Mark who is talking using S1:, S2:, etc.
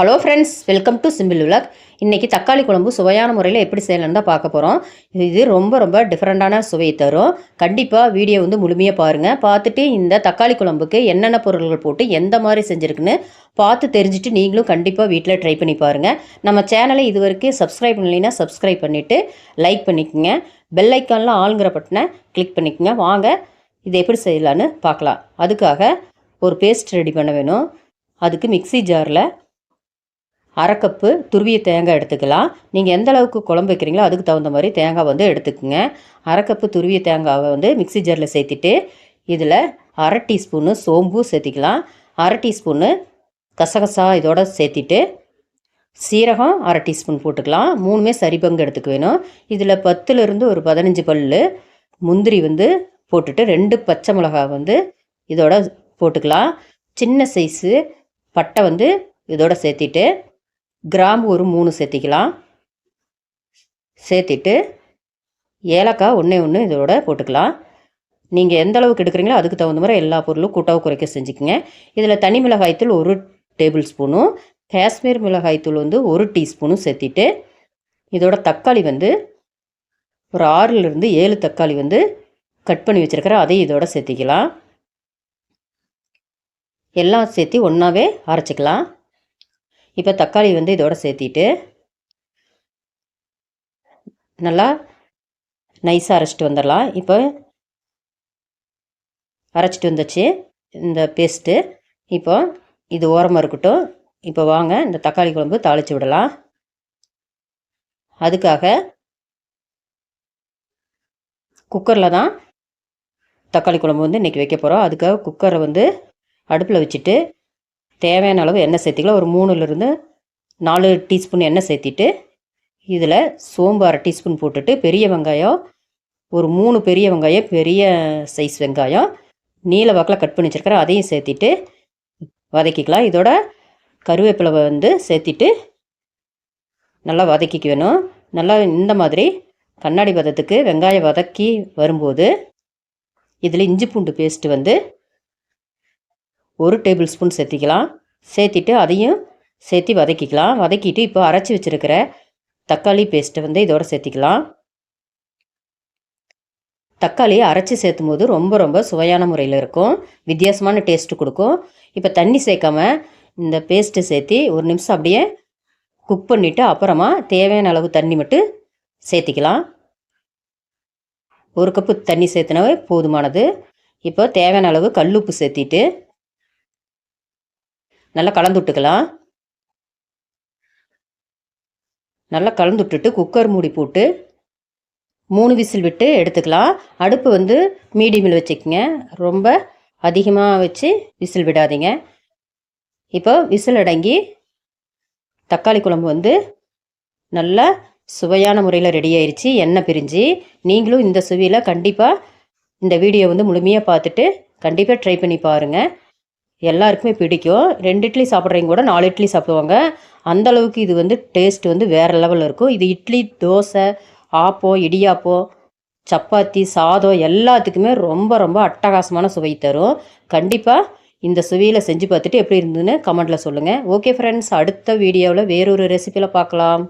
S1: Hello friends welcome to simple vlog இன்றைக்கி தக்காளி குழம்பு சுவையான முறையில் எப்படி செய்யலாம்னு தான் பார்க்க போகிறோம் இது ரொம்ப ரொம்ப டிஃப்ரெண்ட்டான சுவையை தரும். கண்டிப்பாக வீடியோ வந்து முழுமையாக பாருங்கள் பார்த்துட்டு இந்த தக்காளி குழம்புக்கு என்னென்ன பொருள்கள் போட்டு எந்த மாதிரி செஞ்சுருக்குன்னு பார்த்து தெரிஞ்சுட்டு நீங்களும் கண்டிப்பாக வீட்டில் ட்ரை பண்ணி பாருங்கள் நம்ம சேனலை இது வரைக்கும் சப்ஸ்கிரைப் பண்ணலைன்னா சப்ஸ்கிரைப் பண்ணிவிட்டு லைக் பண்ணிக்கோங்க. பெல் ஐக்கானில் ஆளுங்கிற பட்டனை கிளிக் பண்ணிக்கோங்க. வாங்க இது எப்படி செய்யலான்னு பார்க்கலாம். அதுக்காக ஒரு பேஸ்ட் ரெடி பண்ண வேணும். அதுக்கு மிக்ஸி ஜாரில் அரைக்கப்பு துருவிய தேங்காய் எடுத்துக்கலாம். நீங்கள் எந்த அளவுக்கு குழம்பு வைக்கிறீங்களோ அதுக்கு தகுந்த மாதிரி தேங்காய் வந்து எடுத்துக்கோங்க. அரைக்கப்பு துருவிய தேங்காவை வந்து மிக்ஸி ஜாரில் சேர்த்துட்டு இதில் அரை டீஸ்பூனு சோம்பு சேர்த்திக்கலாம். அரை டீஸ்பூனு கசகசா இதோட சேர்த்திட்டு சீரகம் அரை டீஸ்பூன் போட்டுக்கலாம். மூணுமே சரி பங்கு எடுத்துக்க வேணும். இதில் பத்துலேருந்து ஒரு பதினஞ்சு பல் முந்திரி வந்து போட்டுட்டு ரெண்டு பச்சை மிளகாய் வந்து இதோட போட்டுக்கலாம். சின்ன சைஸு பட்டை வந்து இதோட சேர்த்திட்டு கிராம்பு ஒரு மூணு சேர்த்திக்கலாம். சேர்த்திட்டு ஏலக்காய் ஒன்றே ஒன்று இதோட போட்டுக்கலாம். நீங்கள் எந்த அளவுக்கு எடுக்கிறீங்களோ அதுக்கு தகுந்த மாதிரி எல்லா பொருளும் கூட்டவு குறைக்க செஞ்சுக்கோங்க. இதில் தனி மிளகாய்த்தூள் ஒரு டேபிள் ஸ்பூனும் காஷ்மீர் மிளகாய்த்தூள் வந்து ஒரு டீஸ்பூனும் சேர்த்திட்டு இதோட தக்காளி வந்து ஒரு ஆறுலேருந்து ஏழு தக்காளி வந்து கட் பண்ணி வச்சுருக்கிறேன் அதையும் இதோட சேர்த்திக்கலாம். எல்லாம் சேர்த்து ஒன்றாவே அரைச்சிக்கலாம். இப்போ தக்காளி வந்து இதோட சேர்த்திட்டு நல்லா நைஸாக அரைச்சிட்டு வந்துடலாம். இப்போ அரைச்சிட்டு வந்துச்சு இந்த பேஸ்ட்டு. இப்போ இது ஓரமாக இருக்கட்டும். இப்போ வாங்க இந்த தக்காளி குழம்பு தாளித்து விடலாம். அதுக்காக குக்கரில் தான் தக்காளி குழம்பு வந்து இன்றைக்கி வைக்க போகிறோம் அதுக்காக குக்கரை வந்து அடுப்பில் வச்சுட்டு தேவையான அளவு எண்ணெய் சேர்த்திக்கலாம். ஒரு மூணுலேருந்து நாலு டீஸ்பூன் எண்ணெய் சேர்த்திட்டு இதில் சோம்பு அரை டீஸ்பூன் போட்டுட்டு பெரிய வெங்காயம் ஒரு மூணு பெரிய வெங்காயம் பெரிய சைஸ் வெங்காயம் நீல வாக்கில் கட் பண்ணி வச்சுருக்கிறேன் அதையும் சேர்த்திட்டு வதக்கிக்கலாம். இதோட கருவேப்பிலை வந்து சேர்த்திட்டு நல்லா வதக்கிக்க வேணும். நல்லா இந்த மாதிரி கண்ணாடி பதத்துக்கு வெங்காயம் வதக்கி வரும்போது இதில் இஞ்சி பூண்டு பேஸ்ட்டு வந்து ஒரு டேபிள் ஸ்பூன் சேர்த்திக்கலாம். சேர்த்திட்டு அதையும் சேர்த்தி வதக்கிக்கலாம். வதக்கிட்டு இப்போ அரைச்சி வச்சுருக்கிற தக்காளி பேஸ்ட்டை வந்து இதோட சேர்த்திக்கலாம். தக்காளி அரைச்சி சேர்த்தும் போது ரொம்ப ரொம்ப சுவையான முறையில் இருக்கும். வித்தியாசமான டேஸ்ட்டு கொடுக்கும். இப்போ தண்ணி சேர்க்காம இந்த பேஸ்ட்டு சேர்த்தி ஒரு நிமிஷம் அப்படியே குக் பண்ணிவிட்டு அப்புறமா தேவையான அளவு தண்ணி மட்டும் சேர்த்திக்கலாம். ஒரு கப்பு தண்ணி சேர்த்துனாவே போதுமானது. இப்போ தேவையான அளவு கல்லுப்பு சேர்த்திட்டு நல்லா கலந்து விட்டுக்கலாம் நல்லா கலந்து விட்டுட்டு குக்கர் மூடி போட்டு மூணு விசில் விட்டு எடுத்துக்கலாம். அடுப்பு வந்து மீடியமில் வச்சுக்கோங்க. ரொம்ப அதிகமாக வச்சு விசில் விடாதீங்க. இப்போ விசில் அடங்கி தக்காளி குழம்பு வந்து நல்லா சுவையான முறையில் ரெடி ஆயிடுச்சு எண்ணெய் பிரிஞ்சு நீங்களும் இந்த சுவையில் கண்டிப்பாக இந்த வீடியோ வந்து முழுமையாக பார்த்துட்டு கண்டிப்பாக ட்ரை பண்ணி பாருங்கள் எல்லாருக்குமே பிடிக்கும். ரெண்டு இட்லி சாப்பிட்றவங்க கூட நாலு இட்லி சாப்பிடுவாங்க. அந்த அளவுக்கு இது வந்து டேஸ்ட் வந்து வேறு லெவலில் இருக்கும். இது இட்லி தோசை ஆப்பம் இடியாப்பம் சப்பாத்தி சாதம் எல்லாத்துக்குமே ரொம்ப ரொம்ப அட்டகாசமான சுவை தரும். கண்டிப்பாக இந்த சுவையில் செஞ்சு பார்த்துட்டு எப்படி இருந்ததுன்னு கமெண்ட்டில் சொல்லுங்கள் ஓகே ஃப்ரெண்ட்ஸ் அடுத்த வீடியோவில் வேறொரு ரெசிப்பியில் பார்க்கலாம்.